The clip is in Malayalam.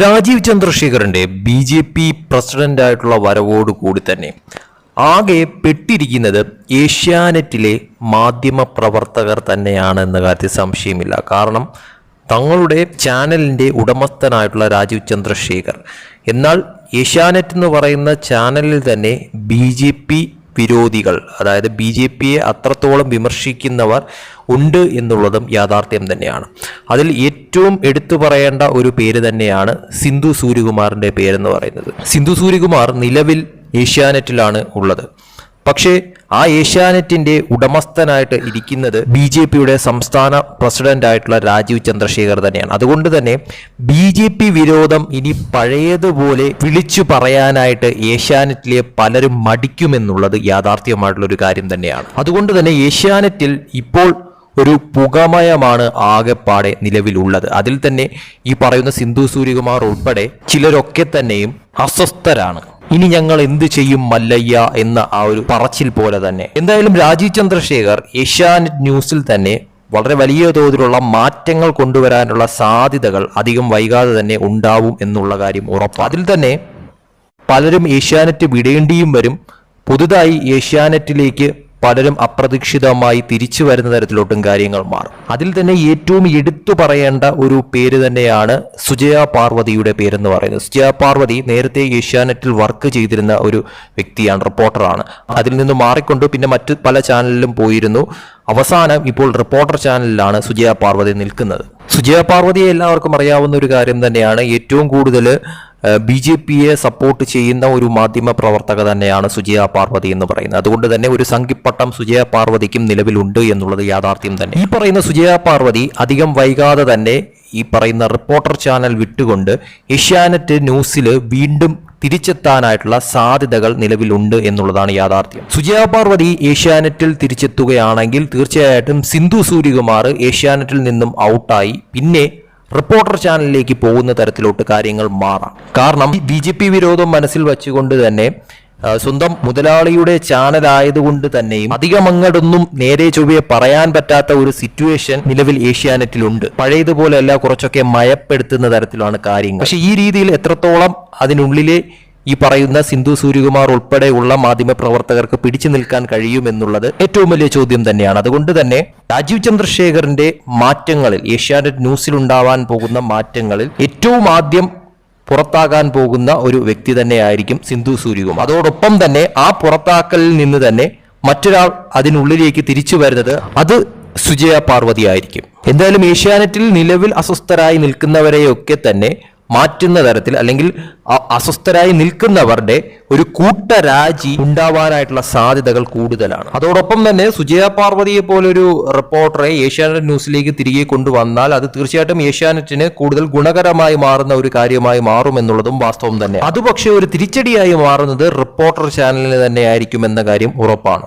രാജീവ് ചന്ദ്രശേഖറിന്റെ ബി ജെ പി പ്രസിഡന്റായിട്ടുള്ള വരവോടുകൂടി തന്നെ ആകെ പെട്ടിരിക്കുന്നത് ഏഷ്യാനെറ്റിലെ മാധ്യമ പ്രവർത്തകർ തന്നെയാണ് എന്ന കാര്യത്തിൽ സംശയമില്ല. കാരണം തങ്ങളുടെ ചാനലിന്റെ ഉടമസ്ഥനായിട്ടുള്ള രാജീവ് ചന്ദ്രശേഖർ. എന്നാൽ ഏഷ്യാനെറ്റ് എന്ന് പറയുന്ന ചാനലിൽ തന്നെ ബി വിരോധികൾ അതായത് ബി ജെ പിയെ അത്രത്തോളം വിമർശിക്കുന്നവർ ഉണ്ട് എന്നുള്ളതും യാഥാർത്ഥ്യം തന്നെയാണ്. അതിൽ ഏറ്റവും എടുത്തു പറയേണ്ട ഒരു പേര് തന്നെയാണ് സിന്ധു സൂര്യകുമാറിന്റെ പേരെന്ന് പറയുന്നത്. സിന്ധു സൂര്യകുമാർ നിലവിൽ ഏഷ്യാനെറ്റിലാണ് ഉള്ളത്. പക്ഷേ ആ ഏഷ്യാനെറ്റിന്റെ ഉടമസ്ഥനായിട്ട് ഇരിക്കുന്നത് ബി ജെ പിയുടെ സംസ്ഥാന പ്രസിഡന്റ് ആയിട്ടുള്ള രാജീവ് ചന്ദ്രശേഖർ തന്നെയാണ്. അതുകൊണ്ട് തന്നെ ബി ജെ പി വിരോധം ഇനി പഴയതുപോലെ വിളിച്ചു പറയാനായിട്ട് ഏഷ്യാനെറ്റിലെ പലരും മടിക്കുമെന്നുള്ളത് യാഥാർത്ഥ്യമായിട്ടുള്ള ഒരു കാര്യം തന്നെയാണ്. അതുകൊണ്ട് തന്നെ ഏഷ്യാനെറ്റിൽ ഇപ്പോൾ ഒരു പുകമയമാണ് ആകെപ്പാടെ നിലവിലുള്ളത്. അതിൽ തന്നെ ഈ പറയുന്ന സിന്ധു സൂര്യകുമാർ ഉൾപ്പെടെ ചിലരൊക്കെ തന്നെയും അസ്വസ്ഥരാണ്. ഇനി ഞങ്ങൾ എന്ത് ചെയ്യും മല്ലയ്യ എന്ന ആ ഒരു പറച്ചിൽ പോലെ തന്നെ. എന്തായാലും രാജീവ് ചന്ദ്രശേഖർ ഏഷ്യാനെറ്റ് ന്യൂസിൽ തന്നെ വളരെ വലിയ തോതിലുള്ള മാറ്റങ്ങൾ കൊണ്ടുവരാനുള്ള സാധ്യതകൾ അധികം വൈകാതെ തന്നെ ഉണ്ടാവും എന്നുള്ള കാര്യം ഉറപ്പാണ്. അതിൽ തന്നെ പലരും ഏഷ്യാനെറ്റ് വിടേണ്ടിയും വരും. പുതുതായി ഏഷ്യാനെറ്റിലേക്ക് പലരും അപ്രതീക്ഷിതമായി തിരിച്ചു വരുന്ന തരത്തിലോട്ടും കാര്യങ്ങൾ മാറും. അതിൽ തന്നെ ഏറ്റവും എടുത്തു പറയേണ്ട ഒരു പേര് തന്നെയാണ് സുജയ പാർവതിയുടെ പേരെന്ന് പറയുന്നത്. സുജയ പാർവതി നേരത്തെ ഏഷ്യാനെറ്റിൽ വർക്ക് ചെയ്തിരുന്ന ഒരു വ്യക്തിയാണ് റിപ്പോർട്ടറാണ്. അതിൽ നിന്ന് മാറിക്കൊണ്ട് പിന്നെ മറ്റ് പല ചാനലിലും പോയിരുന്നു. അവസാനം ഇപ്പോൾ റിപ്പോർട്ടർ ചാനലിലാണ് സുജയ പാർവതി നിൽക്കുന്നത്. സുജയ പാർവതിയെ എല്ലാവർക്കും അറിയാവുന്ന ഒരു കാര്യം തന്നെയാണ്. ഏറ്റവും കൂടുതൽ ബി ജെ പിയെ സപ്പോർട്ട് ചെയ്യുന്ന ഒരു മാധ്യമ പ്രവർത്തക തന്നെയാണ് സുജയ പാർവതി എന്ന് പറയുന്നത്. അതുകൊണ്ട് തന്നെ ഒരു സംഘിപ്പട്ടം സുജയ പാർവതിക്കും നിലവിലുണ്ട് എന്നുള്ളത് യാഥാർത്ഥ്യം തന്നെ. ഈ പറയുന്ന സുജയ പാർവതി അധികം വൈകാതെ തന്നെ ഈ പറയുന്ന റിപ്പോർട്ടർ ചാനൽ വിട്ടുകൊണ്ട് ഏഷ്യാനെറ്റ് ന്യൂസിൽ വീണ്ടും തിരിച്ചെത്താനായിട്ടുള്ള സാധ്യതകൾ നിലവിലുണ്ട് എന്നുള്ളതാണ് യാഥാർത്ഥ്യം. സുജയ പാർവതി ഏഷ്യാനെറ്റിൽ തിരിച്ചെത്തുകയാണെങ്കിൽ തീർച്ചയായിട്ടും സിന്ധു സൂര്യകുമാർ ഏഷ്യാനെറ്റിൽ നിന്നും ഔട്ടായി പിന്നെ റിപ്പോർട്ടർ ചാനലിലേക്ക് പോകുന്ന തരത്തിലോട്ട് കാര്യങ്ങൾ മാറാം. കാരണം ബി ജെ പി വിരോധം മനസ്സിൽ വെച്ചുകൊണ്ട് തന്നെ സ്വന്തം മുതലാളിയുടെ ചാനലായതുകൊണ്ട് തന്നെയും അധികം അങ്ങടൊന്നും നേരെ ചൊവ്വയെ പറയാൻ പറ്റാത്ത ഒരു സിറ്റുവേഷൻ നിലവിൽ ഏഷ്യാനെറ്റിലുണ്ട്. പഴയതുപോലെയല്ല കുറച്ചൊക്കെ മയപ്പെടുത്തുന്ന തരത്തിലാണ് കാര്യങ്ങൾ. പക്ഷെ ഈ രീതിയിൽ എത്രത്തോളം അതിനുള്ളിലെ ഈ പറയുന്ന സിന്ധു സൂര്യകുമാർ ഉൾപ്പെടെയുള്ള മാധ്യമ പ്രവർത്തകർക്ക് പിടിച്ചു നിൽക്കാൻ കഴിയുമെന്നുള്ളത് ഏറ്റവും വലിയ ചോദ്യം തന്നെയാണ്. അതുകൊണ്ട് തന്നെ രാജീവ് ചന്ദ്രശേഖറിന്റെ മാറ്റങ്ങളിൽ ഏഷ്യാനെറ്റ് ന്യൂസിൽ ഉണ്ടാവാൻ പോകുന്ന മാറ്റങ്ങളിൽ ഏറ്റവും ആദ്യം പുറത്താകാൻ പോകുന്ന ഒരു വ്യക്തി തന്നെയായിരിക്കും സിന്ധു സൂര്യകുമാർ. അതോടൊപ്പം തന്നെ ആ പുറത്താക്കലിൽ നിന്ന് തന്നെ മറ്റൊരാൾ അതിനുള്ളിലേക്ക് തിരിച്ചു വരുന്നത് അത് സുജയ പാർവതി ആയിരിക്കും എന്തായാലും ഏഷ്യാനെറ്റിൽ നിലവിൽ അസ്വസ്ഥരായി നിൽക്കുന്നവരെയൊക്കെ തന്നെ മാറ്റുന്ന തരത്തിൽ അല്ലെങ്കിൽ അസ്വസ്ഥരായി നിൽക്കുന്നവരുടെ ഒരു കൂട്ടരാജി ഉണ്ടാവാനായിട്ടുള്ള സാധ്യതകൾ കൂടുതലാണ്. അതോടൊപ്പം തന്നെ സുജയ പാർവതിയെ പോലൊരു റിപ്പോർട്ടറെ ഏഷ്യാനെറ്റ് ന്യൂസിലേക്ക് തിരികെ കൊണ്ടുവന്നാൽ അത് തീർച്ചയായിട്ടും ഏഷ്യാനെറ്റിന് കൂടുതൽ ഗുണകരമായി മാറുന്ന ഒരു കാര്യമായി മാറും എന്നുള്ളതും വാസ്തവം തന്നെ അത് പക്ഷേ ഒരു തിരിച്ചടിയായി മാറുന്നത് റിപ്പോർട്ടർ ചാനലിന് തന്നെ ആയിരിക്കും എന്ന കാര്യം ഉറപ്പാണ്.